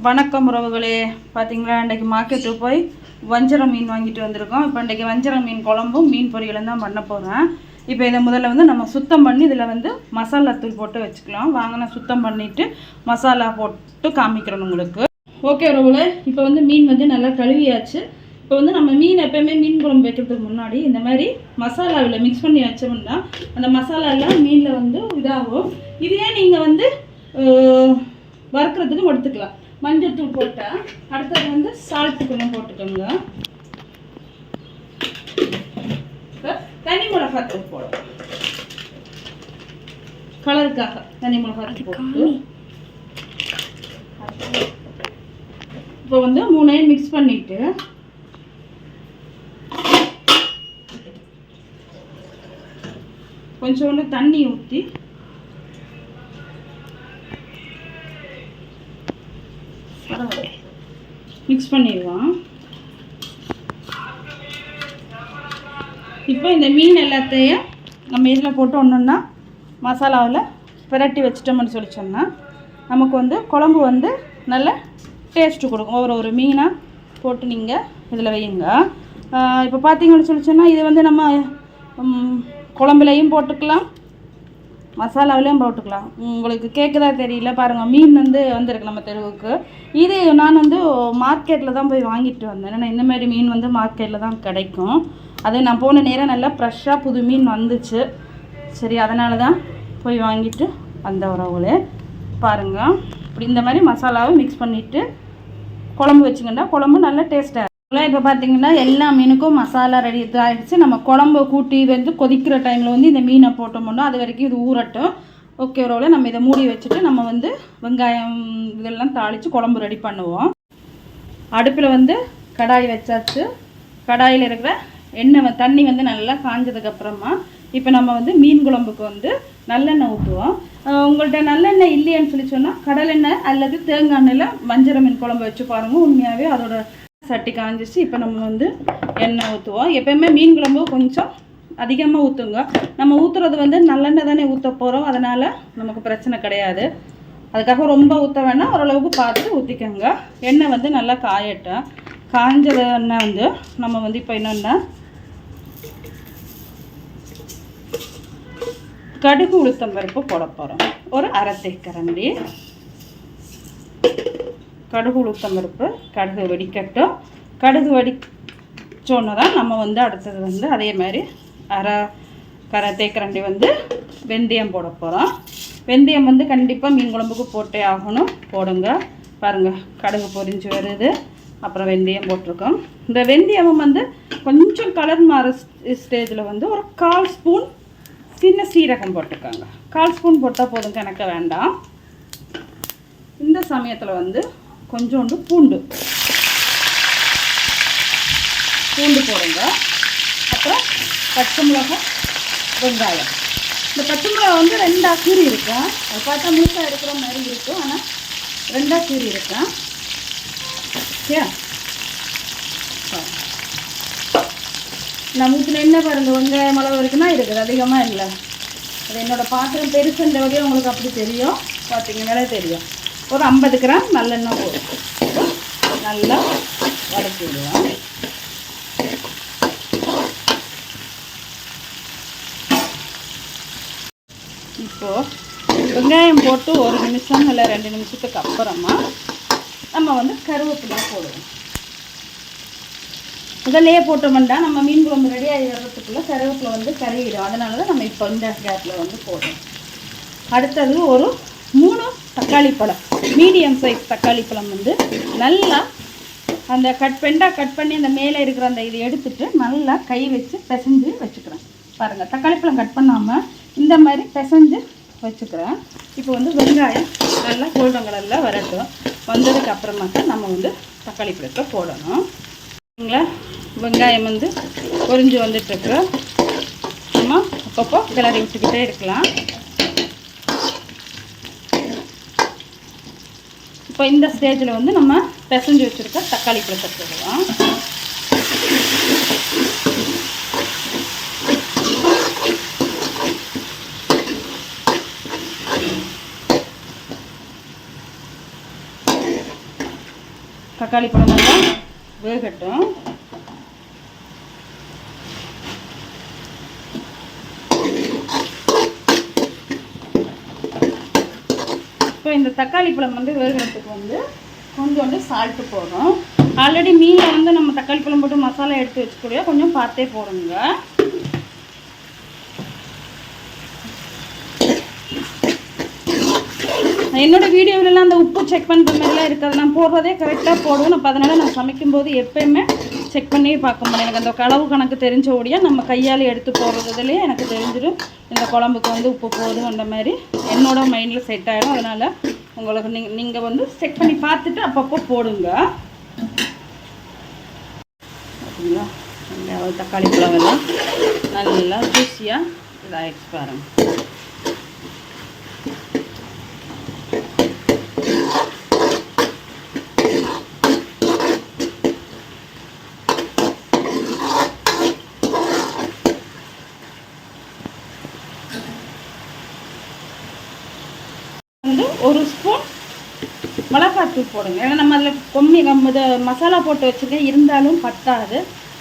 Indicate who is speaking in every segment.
Speaker 1: வணக்கம் உறவுகளே. பார்த்தீங்களா இன்றைக்கி மார்க்கெட்டுக்கு போய் வஞ்சரம் மீன் வாங்கிட்டு வந்திருக்கோம். இப்போ இன்றைக்கி வஞ்சரம் மீன் குழம்பும் மீன் பொரியலும் தான் பண்ண போகிறேன் இப்போ இதை முதல்ல வந்து நம்ம சுத்தம் பண்ணி இதில் வந்து மசாலா தூள் போட்டு வச்சுக்கலாம். வாங்கினா சுத்தம் பண்ணிவிட்டு மசாலா போட்டு காமிக்கிறோம் உங்களுக்கு. ஓகே உறவுகளே இப்போ வந்து மீன் வந்து நல்லா கழுவியாச்சு. இப்போ வந்து நம்ம மீன் எப்போயுமே மீன் குழம்பு வைக்கிறதுக்கு முன்னாடி இந்த மாதிரி மசாலாவில் மிக்ஸ் பண்ணி வச்சோம்னா அந்த மசாலா எல்லாம் மீனில் வந்து இதாகும். இதையே நீங்கள் வந்து அஹ், வறுக்கிறதுக்கும் எடுத்துக்கலாம். மஞ்சள் தூள் போட்டேன் அடுத்தது வந்து சால்ட்டு கொஞ்சம் போட்டுக்கோங்க. தனி மிளகாய் தூள் போடுறோம் கலருக்காக தனி மிளகாய் தூள் போட்டு. இப்போ வந்து மூணையும் மிக்ஸ் பண்ணிட்டு கொஞ்சோண்டு தண்ணி ஊற்றி மிக்ஸ் பண்ணிடலாம். இப்போ இந்த மீன் எல்லாத்தையும் நம்ம இதில் போட்டு ஒன்றுன்னா மசாலாவில் பிரட்டி வச்சிட்டோம்னு சொல்லி சொன்னால் நமக்கு வந்து குழம்பு வந்து நல்ல டேஸ்ட்டு கொடுக்கும். ஒரு ஒரு மீனாக போட்டு நீங்கள் இதில் வையுங்க. இப்போ பார்த்தீங்கன்னு சொல்லி சொன்னால் இது வந்து நம்ம குழம்புலையும் போட்டுக்கலாம். மசாலாவிலையும் போட்டுக்கலாம். உங்களுக்கு கேட்குதா தெரியல பாருங்கள் மீன் வந்து வந்திருக்கு நம்ம தெருவுக்கு. இது நான் வந்து மார்க்கெட்டில் தான் போய் வாங்கிட்டு வந்தேன். ஏன்னா இந்தமாரி மீன் வந்து மார்க்கெட்டில் தான் கிடைக்கும். அது நான் போன நேரம் நல்லா ஃப்ரெஷ்ஷாக புது மீன் வந்துச்சு. சரி அதனால தான் போய் வாங்கிட்டு வந்த உறவுகளே. பாருங்கள் இப்படி இந்த மாதிரி மசாலாவை மிக்ஸ் பண்ணிவிட்டு குழம்பு வச்சிங்கன்னா குழம்பு நல்லா டேஸ்ட்டாக இருக்கும் இப்போ பார்த்தீங்கன்னா எல்லா மீனுக்கும் மசாலா ரெடி ஆகிடுச்சு நம்ம குழம்பு கூட்டி வந்து கொதிக்கிற டைமில் வந்து இந்த மீனை போட்டோம்னா அது வரைக்கும் இது ஊறட்டும். ஓகே ரோவில் நம்ம இதை மூடி வச்சுட்டு நம்ம வந்து வெங்காயம் இதெல்லாம் தாளித்து குழம்பு ரெடி பண்ணுவோம். அடுப்பில் வந்து கடாய் வச்சாச்சு. கடாயில் இருக்கிற எண்ணெய் தண்ணி வந்து நல்லா காஞ்சதுக்கப்புறமா இப்போ நம்ம வந்து மீன் குழம்புக்கு வந்து நல்லெண்ணெய் ஊற்றுவோம் உங்கள்கிட்ட நல்லெண்ணெய் இல்லைன்னு சொல்லி சொன்னால் கடலெண்ணெய் அல்லது தேங்காய் எண்ணெயில் வஞ்சர மீன் குழம்பு வச்சு பாருங்கள் உண்மையாகவே அதோட சட்டி காஞ்சிச்சு இப்போ நம்ம வந்து எண்ணெய் ஊற்றுவோம் எப்போயுமே மீன் குழம்பு கொஞ்சம் அதிகமாக ஊற்றுங்க நம்ம ஊற்றுறது வந்து நல்லெண்ணெய் தானே ஊற்ற போகிறோம் அதனால் நமக்கு பிரச்சனை கிடையாது. அதுக்காக ரொம்ப ஊற்ற வேணாம். ஓரளவுக்கு பார்த்து ஊற்றிக்கோங்க எண்ணெய் வந்து நல்லா காயட்டும். காஞ்ச எண்ணெய் வந்து நம்ம வந்து இப்போ என்னென்ன கடுகு உளுத்தம் பருப்பு போட போகிறோம் ஒரு அரை தேக்கரண்டி. கடுகு உளுத்தம் பருப்பு கடுகு வெடிக்கட்டும். கடுகு வெடிச்சோன்னு தான் நம்ம வந்து அடுத்தது வந்து அதே மாதிரி அரை கரை தேக்கரண்டி வந்து வெந்தயம் போட போகிறோம் வெந்தயம் வந்து கண்டிப்பாக மீன் குழம்புக்கு போட்டே ஆகணும். போடுங்க. பாருங்கள் கடுகு பொரிஞ்சு வருது. அப்புறம் வெந்தயம் போட்டிருக்கோம். இந்த வெந்தயம் வந்து கொஞ்சம் கலர் மாற ஸ்டேஜில் வந்து ஒரு கால் ஸ்பூன் சின்ன சீரகம் போட்டிருக்காங்க கால் ஸ்பூன் போட்டால் போதும் கணக்க வேண்டாம். இந்த சமயத்தில் வந்து கொஞ்சோண்டு பூண்டு. பூண்டு போடுங்க. அப்புறம் பச்சை மிளகாய் வெங்காயம். இந்த பச்சை மிளகாய் வந்து ரெண்டாக கீரி இருக்கும். அது பார்த்தா முழுசாக இருக்கிற மாதிரி இருக்கும். ஆனால் ரெண்டாக கீரி இருக்கும். சரியா? பாருங்க. நம்ம வீட்டில் என்ன பாருங்கள் வெங்காயம் மிளகு இருக்குன்னா இருக்குது. அதிகமாக இல்லை. அது என்னோடய பாத்திரம் பெருசுன்ற வகையும் உங்களுக்கு அப்படி தெரியும். பார்த்தீங்கன்னாலே தெரியும். ஒரு ஐம்பது கிராம் நல்லெண்ணெய் போடும் நல்லா வதக்கி விடுவோம். இப்போது வெங்காயம் போட்டு ஒரு நிமிஷம் இல்லை ரெண்டு நிமிஷத்துக்கு அப்புறமா நம்ம வந்து கருவேப்பிலை போடுவோம். முதல்லையே போட்டோம்னா நம்ம மீன் குழம்பு ரெடி ஆகிறதுக்குள்ளே கருவேப்பிலை வந்து கருகிடும். அதனால தான் நம்ம இப்போ இந்த கேப்பில் வந்து போடுறோம். அடுத்தது ஒரு மூணு தக்காளி பழம். மீடியம் சைஸ் தக்காளி பழம் வந்து நல்லா அந்த கட் பெண்டாக கட் பண்ணி அந்த மேலே இருக்கிற அந்த இதை எடுத்துட்டு நல்லா கை வச்சு பிசைஞ்சு வச்சுக்கிறேன். பாருங்கள் தக்காளி பழம் கட் பண்ணாமல் இந்த மாதிரி பிசைஞ்சு வச்சுக்கிறேன். இப்போ வந்து வெங்காயம் நல்லா கோல்டன் கலரில் வரட்டும். வந்ததுக்கு அப்புறமா தான் நம்ம வந்து தக்காளி பழத்தை போடணும். சரிங்களா வெங்காயம் வந்து பொரிஞ்சு வந்துட்டுருக்கு நம்ம அப்பப்போ கிளறி விட்டுக்கிட்டே இருக்கலாம் இப்போ இந்த ஸ்டேஜில் வந்து நம்ம பிசைஞ்சு வச்சுருக்க தக்காளி பழத்தை போடுவோம் தக்காளி பழம் நல்லா வேகட்டும். இந்த தக்காளி பழம் வந்து வேகிறதுக்கு வந்து கொஞ்சோண்டு சால்ட்டு போடும் ஆல்ரெடி மீனில் வந்து நம்ம தக்காளி பழம் போட்டு மசாலா எடுத்து வச்சுக்கூடிய கொஞ்சம் பார்த்தே போடுங்க. என்னோட வீடியோவிலலாம் அந்த உப்பு செக் பண்ணுற மாதிரிலாம் இருக்காது. நான் போடுறதே கரெக்டாக போடுவேன். அப்போ அதனால் நான் சமைக்கும்போது எப்பயுமே செக் பண்ணி பார்க்க முடியும். எனக்கு அந்த களவு கணக்கு தெரிஞ்ச ஓடியா நம்ம கையால் எடுத்து போடுறதுலேயே எனக்கு தெரிஞ்சிடும். இந்த குழம்புக்கு வந்து உப்பு போதும் அந்த மாதிரி. என்னோட மைண்டில் செட் ஆகிடும் அதனால் உங்களுக்கு நீங்கள் நீங்கள் வந்து செக் பண்ணி பார்த்துட்டு அப்பப்போ போடுங்க. பார்த்தீங்களா இந்த தக்காளி பழமெல்லாம் நல்லா ஜூஸியாக இதாகிடுச்சு பாருங்கள் வந்து ஒரு ஸ்பூன் மிளகாத்தூள் போடுங்க. ஏன்னா நம்ம அதில் கொம்மி நம்ம இதை மசாலா போட்டு வச்சுருக்கேன் இருந்தாலும் பத்தாது.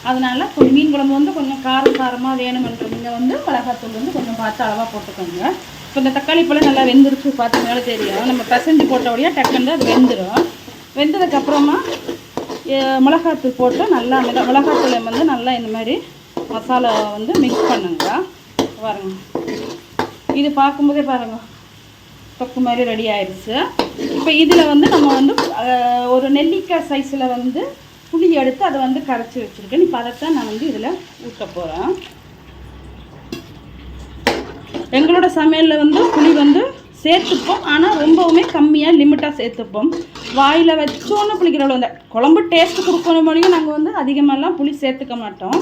Speaker 1: அதனால் கொஞ்சம் மீன் குழம்பு வந்து கொஞ்சம் காரம் காரமாக வேணுமென்றவங்க வந்து மிளகாத்தூள் வந்து கொஞ்சம் பார்த்து அளவாக போட்டுக்கோங்க. இப்போ இந்த தக்காளி பழம் நல்லா வெந்துருச்சு பார்த்தீங்கனாலும் தெரியும். நம்ம பிசைஞ்சு போட்டபடியாக டக்குன்னு அது வெந்துடும் வெந்ததுக்கப்புறமா மிளகாத்தூள் போட்டு நல்லா மிள மிளகாத்தூளை வந்து நல்லா இந்த மாதிரி மசாலா வந்து மிக்ஸ் பண்ணுங்க. பாருங்க. இது பார்க்கும்போதே பாருங்கள் தொக்கு மாதிரி ரெடி ஆயிடுச்சு இப்போ இதில் வந்து நம்ம வந்து ஒரு நெல்லிக்காய் சைஸில் வந்து புளி எடுத்து அதை வந்து கரைச்சி வச்சுருக்கேன். இப்போ அதைத்தான் நான் வந்து இதில் ஊற்ற போகிறேன் எங்களோட சமையலில் வந்து புளி வந்து சேர்த்துப்போம். ஆனால் ரொம்பவுமே கம்மியாக லிமிட்டாக சேர்த்துப்போம். வாயில் வச்சோன்னு புளிக்கிற அளவு அந்த குழம்பு டேஸ்ட்டு கொடுக்கணும் முடியும் நாங்கள் வந்து அதிகமாகலாம் புளி சேர்த்துக்க மாட்டோம்.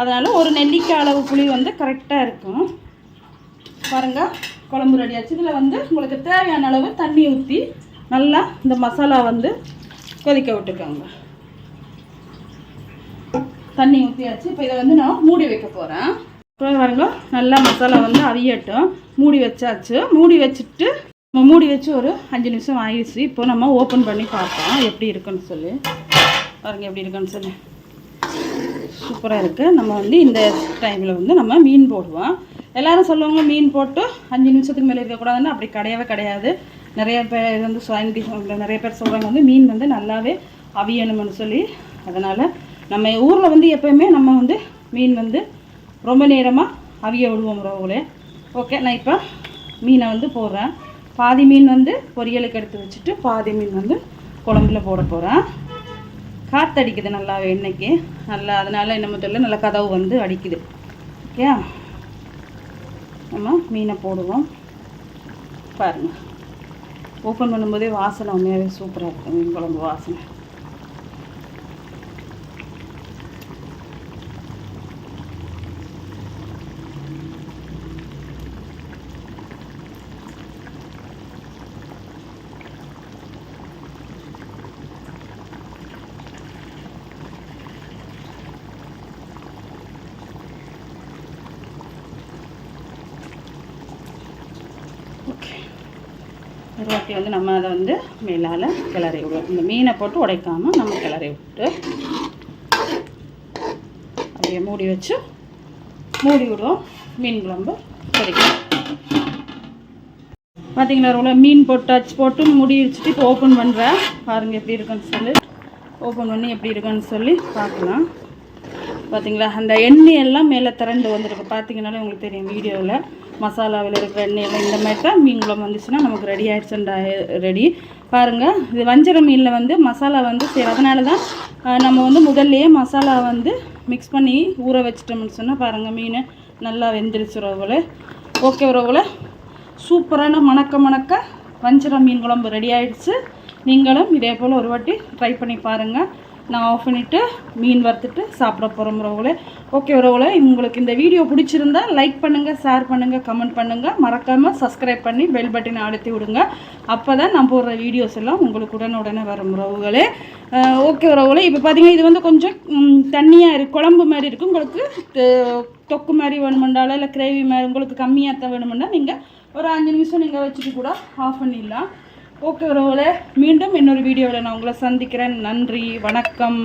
Speaker 1: அதனால் ஒரு நெல்லிக்காய் அளவு புளி வந்து கரெக்டாக இருக்கும். பாருங்க. குழம்பு ரெடி ஆச்சு. இதில் வந்து உங்களுக்கு தேவையான அளவு தண்ணி ஊற்றி நல்லா இந்த மசாலா வந்து கொதிக்க விட்டுக்கோங்க. தண்ணி ஊற்றியாச்சு இப்போ இதை வந்து நான் மூடி வைக்க போகிறேன் இப்போ பாருங்க நல்லா மசாலா வந்து அவியட்டும். மூடி வச்சாச்சு. மூடி வச்சுட்டு நம்ம மூடி வச்சு ஒரு அஞ்சு நிமிஷம் ஆயிடுச்சு. இப்போ நம்ம ஓப்பன் பண்ணி பார்ப்போம். எப்படி இருக்குன்னு சொல்லி. பாருங்க எப்படி இருக்குன்னு சொல்லி. சூப்பராக இருக்குது நம்ம வந்து இந்த டைமில் வந்து நம்ம மீன் போடுவோம். எல்லாரும் சொல்லுவாங்க மீன் போட்டு அஞ்சு நிமிஷத்துக்கு மேலே இருக்கக்கூடாதுன்னு. அப்படி கிடையவே கிடையாது. நிறைய பேர் வந்து சயின்டிஃபிக் நிறைய பேர் சொல்கிறாங்க வந்து மீன் வந்து நல்லாவே அவியணும்னு சொல்லி. அதனால் நம்ம ஊரில் வந்து எப்போயுமே நம்ம வந்து மீன் வந்து ரொம்ப நேரமாக அவிய விடுவோம் உறவுகளே. ஓகே நான் இப்போ மீனை வந்து போடுறேன். பாதி மீன் வந்து பொரியலுக்கு எடுத்து வச்சுட்டு பாதி மீன் வந்து குழம்புல போட போகிறேன் காற்றடிக்குது நல்லாவே இன்றைக்கி நல்லா அதனால் என்ன முதல்ல நல்லா கதவு வந்து அடிக்குது. ஓகே நம்ம மீனை போடுவோம். பாருங்கள் ஓப்பன் பண்ணும்போதே வாசனை உண்மையாகவே சூப்பராக இருக்கும். மீன் குழம்பு வாசனை. ஒரு வாட்டி வந்து நம்ம அதை வந்து மேலால் கிளறி விடுவோம். இந்த மீனை போட்டு உடைக்காமல் நம்ம கிளறி விட்டு அப்படியே மூடி வச்சு மூடி விடுவோம். மீன் குழம்பு கிடைக்கும் பார்த்தீங்களா ரொம்ப மீன் போட்டு டச் போட்டு மூடி வச்சுட்டு இப்போ ஓப்பன் பண்ணுறேன் பாருங்கள் எப்படி இருக்குன்னு சொல்லி. ஓப்பன் பண்ணி எப்படி இருக்குன்னு சொல்லி பார்க்கலாம். பார்த்தீங்களா அந்த எண்ணெய் எல்லாம் மேலே திரண்டு வந்திருக்கு. பார்த்தீங்கன்னாலே உங்களுக்கு தெரியும் வீடியோவில் மசாலாவில் இருக்கிற எண்ணெய் எல்லாம் இந்த மாதிரி தான் மீன் குழம்பு வந்துச்சுன்னா நமக்கு ரெடி ஆயிடுச்சுண்டா ரெடி பாருங்கள் இது வஞ்சர மீனில் வந்து மசாலா வந்து சரி அதனால தான் நம்ம வந்து முதல்லையே மசாலா வந்து மிக்ஸ் பண்ணி ஊற வச்சிட்டோம்னு சொன்னால் பாருங்கள் மீன் நல்லா வெந்துருச்சு உறவுகளே ஓகே உறவுகளே சூப்பரான மணக்க மணக்க வஞ்சரம் மீன் குழம்பு ரெடி ஆயிடுச்சு. நீங்களும் இதே போல் ஒரு வாட்டி ட்ரை பண்ணி பாருங்கள் நான் ஆஃப் பண்ணிவிட்டு மீன் வறுத்துட்டு சாப்பிட போகிறோம் உறவுகளே. ஓகே உறவுகளே உங்களுக்கு இந்த வீடியோ பிடிச்சிருந்தா லைக் பண்ணுங்கள் ஷேர் பண்ணுங்கள் கமெண்ட் பண்ணுங்கள் மறக்காமல் சப்ஸ்கிரைப் பண்ணி பெல் பட்டனை அழுத்தி விடுங்க. அப்போ தான் நான் போடுற வீடியோஸ் எல்லாம் உங்களுக்கு உடனுடனே வரும் உறவுகளே. ஓகே உறவுகளே இப்போ பார்த்தீங்கன்னா இது வந்து கொஞ்சம் தண்ணியாக இருக்கு குழம்பு மாதிரி இருக்கும் உங்களுக்கு தொக்கு மாதிரி வேணுமெண்டாலோ இல்லை கிரேவி மாதிரி உங்களுக்கு கம்மியாக தான் வேணுமெண்டா நீங்கள் ஒரு அஞ்சு நிமிஷம் நீங்கள் வச்சுட்டு கூட ஆஃப் பண்ணிடலாம். ஓகே உறவுகளை மீண்டும் இன்னொரு வீடியோவில் நான் உங்களை சந்திக்கிறேன். நன்றி வணக்கம்.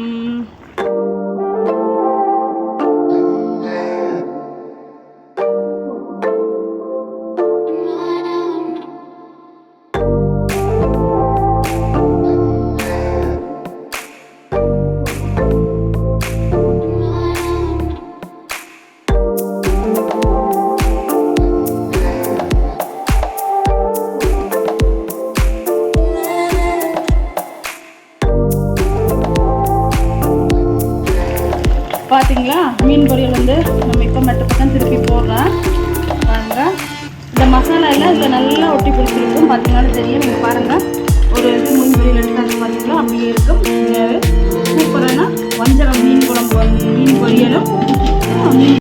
Speaker 1: பார்த்தீங்களா மீன் பொரியல் வந்து நம்ம இப்போ மெட்ட பக்கம் திருப்பி போடுறேன் பாருங்க. இந்த மசாலா எல்லாம் இதில் நல்லா ஒட்டி பிடிச்சிருக்கும் பார்த்தீங்கன்னா தெரியும். நீங்கள் பாருங்கள் ஒரு இது மீன் பொரியல் எடுத்தாங்க பார்த்தீங்களா அப்படியே இருக்கும். சூப்பரான வஞ்சரம் மீன் குழம்பு வந்து மீன் பொரியலும் மீன்